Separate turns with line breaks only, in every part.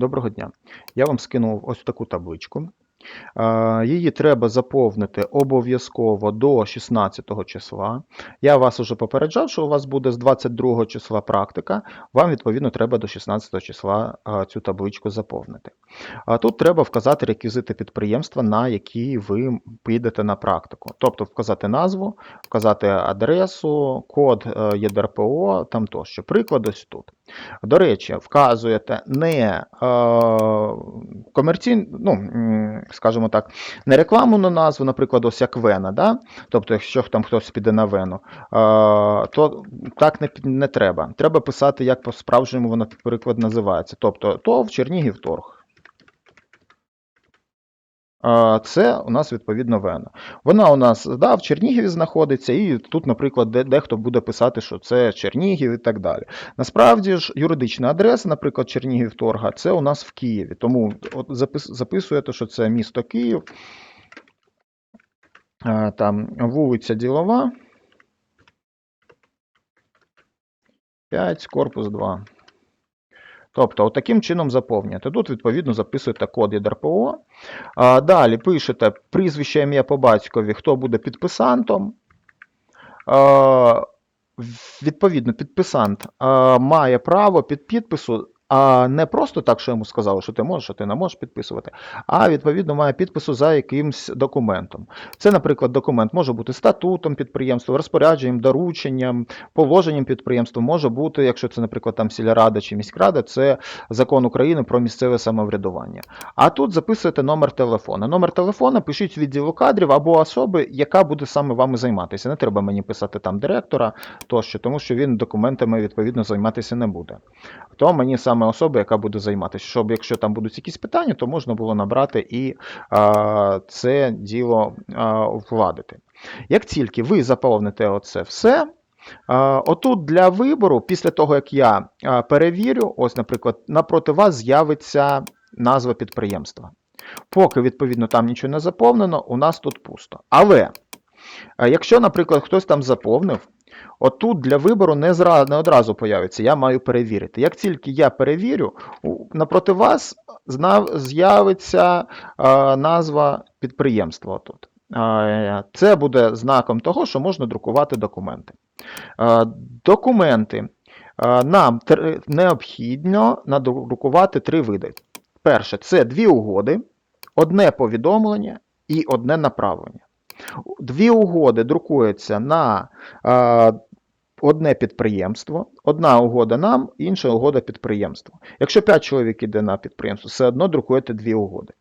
Доброго дня. Я вам скинув ось таку табличку. Е, Її треба заповнити обов'язково до 16 числа. Я вас уже попереджав, що у вас буде з 22 числа практика. Вам, відповідно, треба до 16 числа е, цю табличку заповнити. Тут треба вказати реквізити підприємства, на які ви підете на практику. Тобто вказати назву, вказати адресу, код е, ЄДРПО, там тощо. Приклад ось тут. До речі, вказуєте не е, комерційну, ну, скажімо так, не рекламну назву, наприклад, ось як Вена, да? тобто, якщо там хтось піде на Вену, е, то так не, не треба. Треба писати, як по-справжньому вона, наприклад, називається. Тобто, ТОВ Чернігів торг. Це у нас відповідно Вена. Вона у нас да, в Чернігові знаходиться, і тут, наприклад, де, дехто буде писати, що це Чернігів і так далі. Насправді ж, юридична адреса, наприклад, Чернігів торга, це у нас в Києві. Тому от запис, записуєте, що це місто Київ, там вулиця Ділова, 5, корпус 2. Тобто, от таким чином заповнюєте. Тут, відповідно, записуєте код ЄДРПО. Далі пишете прізвище ім'я по батькові, хто буде підписантом. Відповідно, підписант має право під підпису, а не просто так, що йому сказали, що ти можеш, а ти не можеш підписувати, а відповідно має підпису за якимсь документом. Це, наприклад, документ може бути статутом підприємства, розпорядженням, дорученням, положенням підприємства, може бути, якщо це, наприклад, там сільрада чи міськрада, це закон України про місцеве самоврядування. А тут записуєте номер телефона. Номер телефона пишіть відділу кадрів або особи, яка буде саме вами займатися. Не треба мені писати там директора тощо, тому що він документами відповідно займатися не буде. То мені саме особа, яка буде займатися, щоб якщо там будуть якісь питання, то можна було набрати і а, це діло а, вкладити. Як тільки ви заповните оце все. Отут для вибору, після того, як я перевірю, ось, наприклад, напроти вас з'явиться назва підприємства. Поки, відповідно, там нічого не заповнено, у нас тут пусто. Але а якщо, наприклад, хтось там заповнив, отут для вибору не, зра... не одразу появиться, я маю перевірити. Як тільки я перевірю, напроти вас з'явиться назва підприємства. Отут. Це буде знаком того, що можна друкувати документи. Документи нам необхідно надрукувати три види. Перше, це дві угоди, одне повідомлення і одне направлення. Дві угоди друкуються на е, одне підприємство, одна угода нам, інша угода підприємству. Якщо 5 чоловік іде на підприємство, все одно друкуєте дві угоди.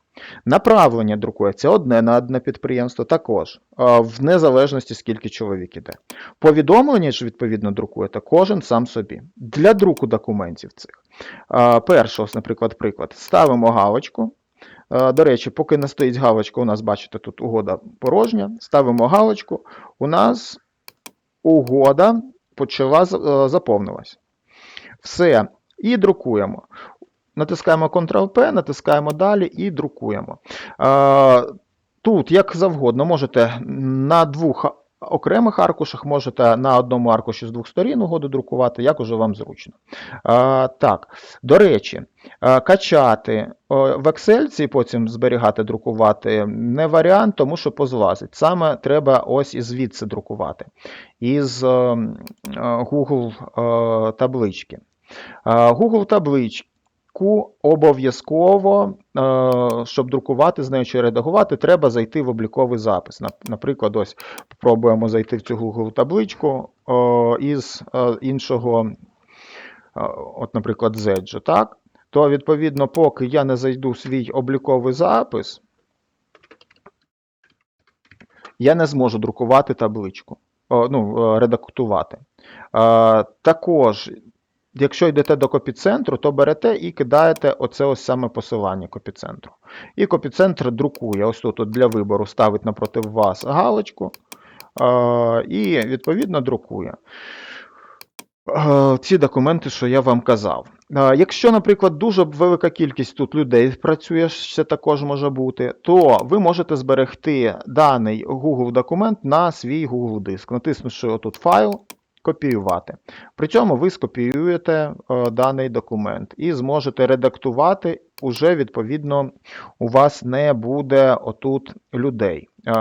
Направлення друкується одне на одне підприємство, також е, в незалежності скільки чоловік іде. Повідомлення ж, відповідно, друкуєте кожен сам собі. Для друку документів цих. е, Перше, ось, наприклад, приклад. Ставимо галочку. Е, До речі, поки не стоїть галочка, у нас, бачите, тут угода порожня. Ставимо галочку. У нас угода почала е, заповнилась. Все. І друкуємо. Натискаємо Ctrl-P, натискаємо далі і друкуємо. Е, Тут, як завгодно, можете на двох окремих аркушах, можете на одному аркуші з двох сторін угоду друкувати, як уже вам зручно. Е, Так, до речі, качати в Excel і потім зберігати, друкувати не варіант, тому що позлазить. Саме треба ось і звідси друкувати. Із е, м, е, Google е, таблички. Е, обов'язково, е, щоб друкувати з нею чи редагувати, треба зайти в обліковий запис. Наприклад, ось спробуємо зайти в цю Google табличку е, із е, іншого, от, наприклад, Zedge, так? То, відповідно, поки я не зайду в свій обліковий запис, я не зможу друкувати табличку, ну, редактувати. Також, якщо йдете до копіцентру, то берете і кидаєте оце ось саме посилання копіцентру. І копіцентр друкує ось тут от для вибору, ставить напроти вас галочку і, відповідно, друкує. Ці документи, що я вам казав. Якщо, наприклад, дуже велика кількість тут людей працює, це також може бути, то ви можете зберегти даний Google документ на свій Google диск, натиснувши отут файл, копіювати. При цьому ви скопіюєте е, даний документ і зможете редактувати уже відповідно у вас не буде отут людей, е,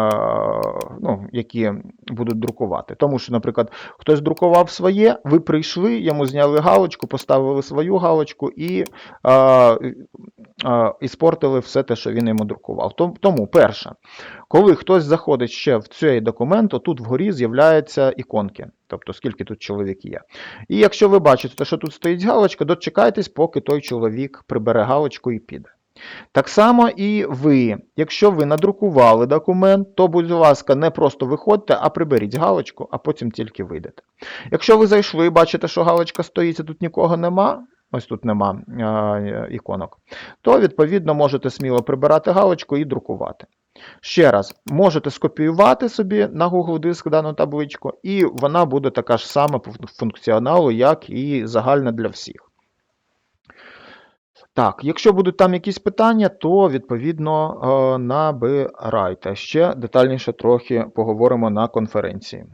ну, які будуть друкувати. Тому що, наприклад, хтось друкував своє, ви прийшли, йому зняли галочку, поставили свою галочку і, е, е, і спортили все те, що він йому друкував. Тому, перше, коли хтось заходить ще в цей документ, то тут вгорі з'являються іконки, тобто скільки тут чоловік є. І якщо ви бачите, що тут стоїть галочка, дочекайтесь, поки той чоловік прибере галочку і піде. Так само і ви. Якщо ви надрукували документ, то, будь ласка, не просто виходьте, а приберіть галочку, а потім тільки вийдете. Якщо ви зайшли і бачите, що галочка стоїть, і тут нікого нема, ось тут нема е, іконок, то відповідно можете сміло прибирати галочку і друкувати. Ще раз, можете скопіювати собі на Google диск дану табличку, і вона буде така ж сама по функціоналу, як і загальна для всіх. Так, якщо будуть там якісь питання, то відповідно е, набирайте. Ще детальніше трохи поговоримо на конференції.